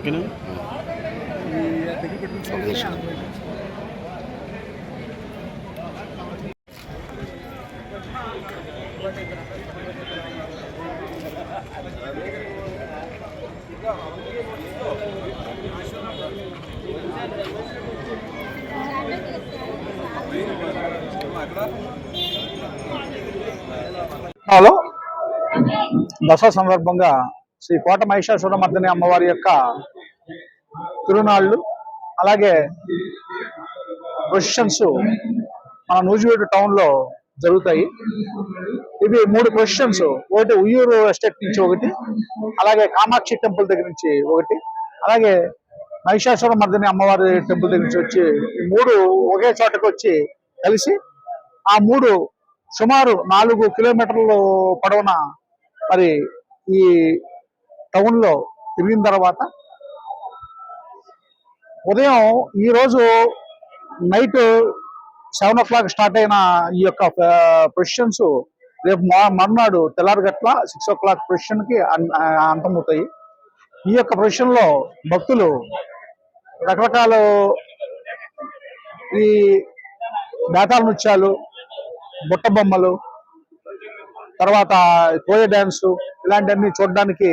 ఓకేనా? హలో. దసరా సందర్భంగా శ్రీ కోట మహిషాసురమర్దిని అమ్మవారి యొక్క తిరునాళ్ళు అలాగే ప్రొసిషన్స్ మన నూజివీడు టౌన్లో జరుగుతాయి. ఇవి మూడు ప్రొసిషన్స్ ఒకటి ఉయ్యూరు ఎస్టేట్ నుంచి ఒకటి అలాగే కామాక్షి టెంపుల్ దగ్గర నుంచి ఒకటి అలాగే మహిషాసుర మర్దిని అమ్మవారి టెంపుల్ దగ్గర నుంచి వచ్చి ఈ మూడు ఒకే చోటకు వచ్చి కలిసి ఆ మూడు సుమారు నాలుగు కిలోమీటర్లు పొడవున మరి ఈ టౌన్లో తిరిగిన తర్వాత ఉదయం ఈరోజు night seven o'clock start అయిన ఈ యొక్క ప్రొసిషన్స్ రేపు మా- మర్నాడు తెల్లారిగట్ల సిక్స్ ఓ క్లాక్ ప్రొసిషన్కి అన్- అంతమవుతాయి. ఈ యొక్క ప్రొసిషన్లో భక్తులు రకరకాల ఈ బేతాల నృత్యాలు బుట్ట బొమ్మలు తర్వాత కోయ డ్యాన్స్ ఇలాంటివన్నీ చూడడానికి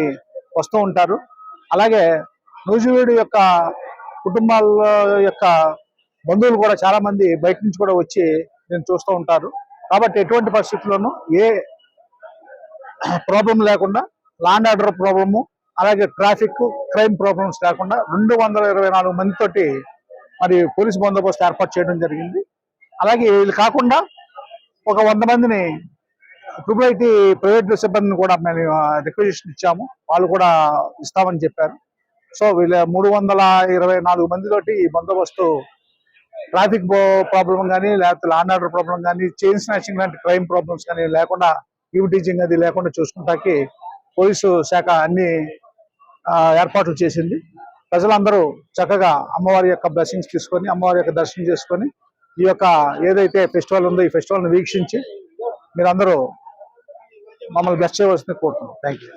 వస్తూ ఉంటారు. అలాగే నూజివీడు యొక్క కుటుంబాల యొక్క బంధువులు కూడా చాలా మంది బయట నుంచి కూడా వచ్చి నేను చూస్తూ ఉంటారు. కాబట్టి ఎటువంటి పరిస్థితుల్లోనూ ఏ ప్రాబ్లం లేకుండా లాండ్ ఆర్డర్ ప్రాబ్లము అలాగే ట్రాఫిక్ క్రైమ్ ప్రాబ్లమ్స్ లేకుండా రెండు వందల ఇరవై నాలుగు మందితోటి మరి పోలీస్ బందోబస్తు ఏర్పాటు చేయడం జరిగింది. అలాగే వీళ్ళు కాకుండా ఒక వంద మందిని ట్రిపుల్ ఐటీ ప్రైవేట్ సిబ్బందిని కూడా మేము రిక్వెజిషన్ ఇచ్చాము. వాళ్ళు కూడా ఇస్తామని చెప్పారు. సో వీళ్ళ మూడు వందల ఇరవై నాలుగు మందితోటి బందోబస్తు ట్రాఫిక్ ప్రాబ్లం కానీ లేకపోతే లాండ్ ఆర్డర్ ప్రాబ్లం కానీ చైన్ స్నాచింగ్ లాంటి క్రైమ్ ప్రాబ్లమ్స్ కానీ లేకుండా ఈవ్ టీచింగ్ అది లేకుండా చూసుకుంటాకి పోలీసు శాఖ అన్ని ఏర్పాట్లు చేసింది. ప్రజలందరూ చక్కగా అమ్మవారి యొక్క బ్లెస్సింగ్స్ తీసుకొని అమ్మవారి యొక్క దర్శనం చేసుకొని ఈ యొక్క ఏదైతే ఫెస్టివల్ ఉందో ఈ ఫెస్టివల్ని వీక్షించి మీరందరూ మమ్మల్ని బెస్ట్ చేయవలసింది కోరుతున్నాం. Thank you